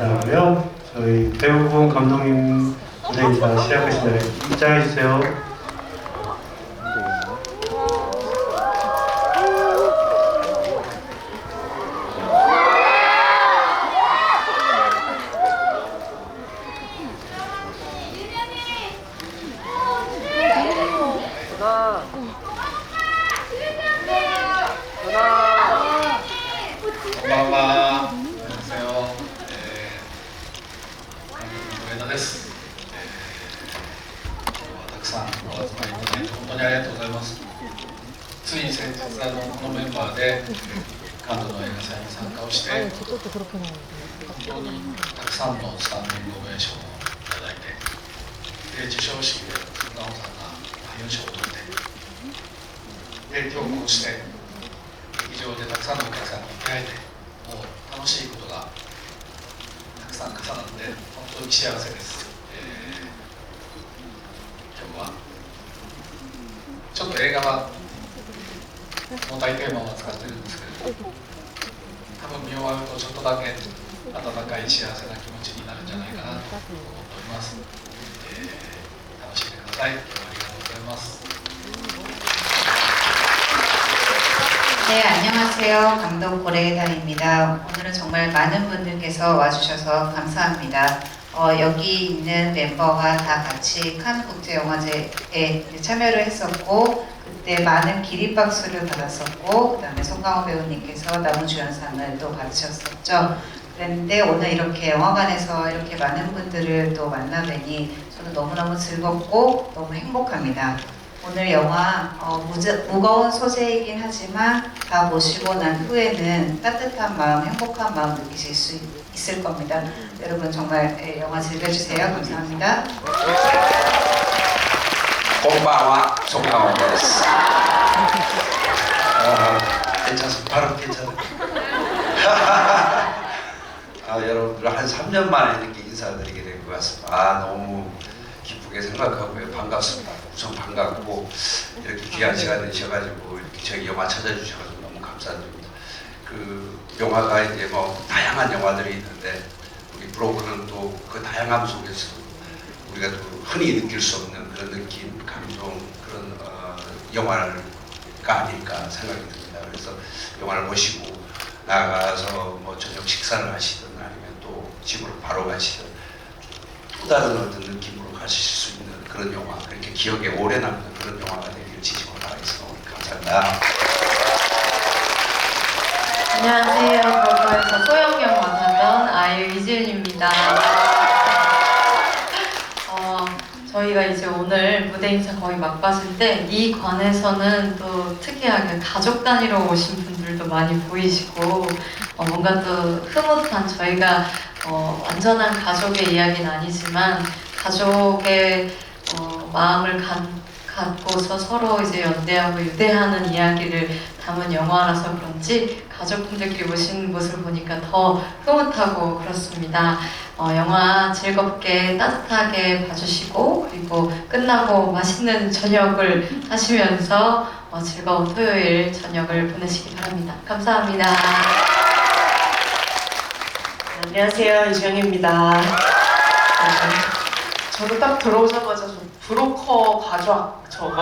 인사하고요. 저희 배우분 감독님 무대 인사 시작하시나요? 입장해 주세요. です。今日はたくさんお集まりいただいて本当にありがとうございます。つい先日あのこのメンバーで関東の映画祭に参加をして本当にたくさんのスタンディングオベーションをいただいてで授賞式で奈緒さんが優勝を取ってで今日こうして劇場でたくさんのお客さんに出会えてもう楽しいことがさん重なって本当に幸せです、えー今日はちょっと映画は重たいテーマを扱ってるんですけれど多分見終わるとちょっとだけ温かい幸せな気持ちになるんじゃないかなと思っております、えー楽しんでください。今日はありがとうございます。 네, 안녕하세요. 감독 고래단입니다. 오늘은 정말 많은 분들께서 와주셔서 감사합니다. 어, 여기 있는 멤버가 다 같이 칸 국제영화제에 참여를 했었고 그때 많은 기립박수를 받았었고 그 다음에 송강호 배우님께서 남우주연상을 또 받으셨었죠. 그런데 오늘 이렇게 영화관에서 이렇게 많은 분들을 또 만나뵈니 저는 너무너무 즐겁고 너무 행복합니다. 오늘 영화 어, 무저, 무거운 소재이긴 하지만 다 보시고 난 후에는 따뜻한 마음, 행복한 마음 느끼실 수 있을 겁니다. 여러분 정말 예, 영화 즐겨주세요. 감사합니다. 공방와 송강호입니다. 어, 괜찮습니다. 바로 괜찮아요. 아, 여러분들 한 3년 만에 이렇게 인사드리게 된 것 같습니다. 아, 너무 기쁘게 생각하고요. 반갑습니다. 우선 반갑고 이렇게 귀한 시간 내셔가지고 이렇게 저희 영화 찾아주셔가지고 너무 감사드립니다. 그 영화가 이제 뭐 다양한 영화들이 있는데 우리 브로그는 또 그 다양함 속에서 우리가 또 흔히 느낄 수 없는 그런 느낌, 감동 그런 어, 영화가 아닐까 생각이 듭니다. 그래서 영화를 보시고 나가서 뭐 저녁 식사를 하시든 아니면 또 집으로 바로 가시든 또 다른 어떤 느낌으로 가실 수 있는 그런 영화, 기억에 오래 남는 그런 영화가 되기를 진심으로 바라겠습니다. 감사합니다. 안녕하세요. 과거에서 소영영 맡았던 아이유 이지은입니다. 어, 저희가 이제 오늘 무대 인사 거의 때이 관에서는 또 특이하게 가족 단위로 오신 분들도 많이 보이시고 어, 뭔가 또 흐뭇한 저희가 어, 완전한 가족의 이야기는 아니지만 가족의 어, 마음을 갖, 갖고서 서로 이제 연대하고 유대하는 이야기를 담은 영화라서 그런지 가족분들끼리 오신 모습을 보니까 더 흐뭇하고 그렇습니다. 어, 영화 즐겁게 따뜻하게 봐주시고 그리고 끝나고 맛있는 저녁을 하시면서 어, 즐거운 토요일 저녁을 보내시기 바랍니다. 감사합니다. 안녕하세요 이주영입니다. 네, 저도 딱 들어오자마자 저 브로커 가족 저거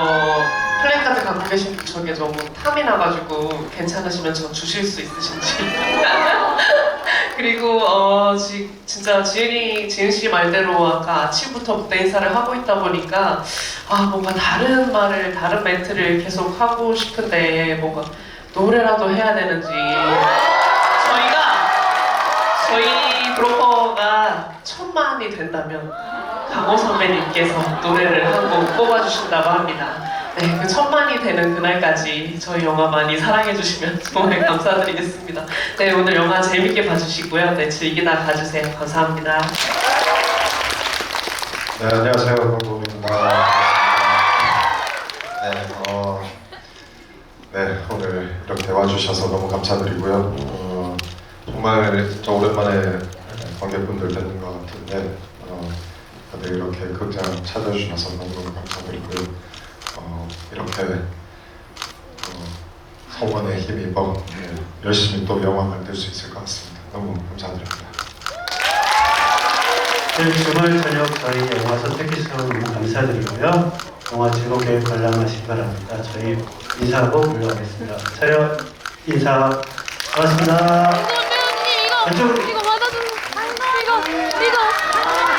플랜카드 갖고 계신 분 저게 너무 탐이 나가지고 괜찮으시면 저 주실 수 있으신지. 그리고 어 지, 진짜 지은이 지은 씨 말대로 아까 아침부터 무대 인사를 하고 있다 보니까 아 뭔가 다른 말을 다른 멘트를 계속 하고 싶은데 뭔가 노래라도 해야 되는지 저희가 저희 브로커가 천만이 된다면 강호 선배님께서 노래를 한 곡 뽑아주신다고 합니다. 네, 그 천만이 되는 그날까지 저희 영화 많이 사랑해주시면 정말 감사드리겠습니다. 네, 오늘 영화 재밌게 봐주시고요. 네, 즐기다 가주세요. 감사합니다. 네, 안녕하세요. 강동입니다. 네, 어, 네, 오늘 이렇게 와주셔서 너무 감사드리고요. 어, 정말 진짜 오랜만에 관객분들 뵙는 것 같은데, 어, 다들 이렇게 극장 찾아주셔서 너무 감사드리고요. 어, 이렇게 어, 성원의 힘입어 예, 열심히 또 영화 만들 수 있을 것 같습니다. 너무 감사드립니다. 네, 주말 저녁 저희 영화 선택해주셔서 너무 감사드리고요. 영화 즐겁게 관람하시기 바랍니다. 저희 인사하고 물러가겠습니다. 촬영 인사 고맙습니다. 이거 이거 받아주는 이거 이거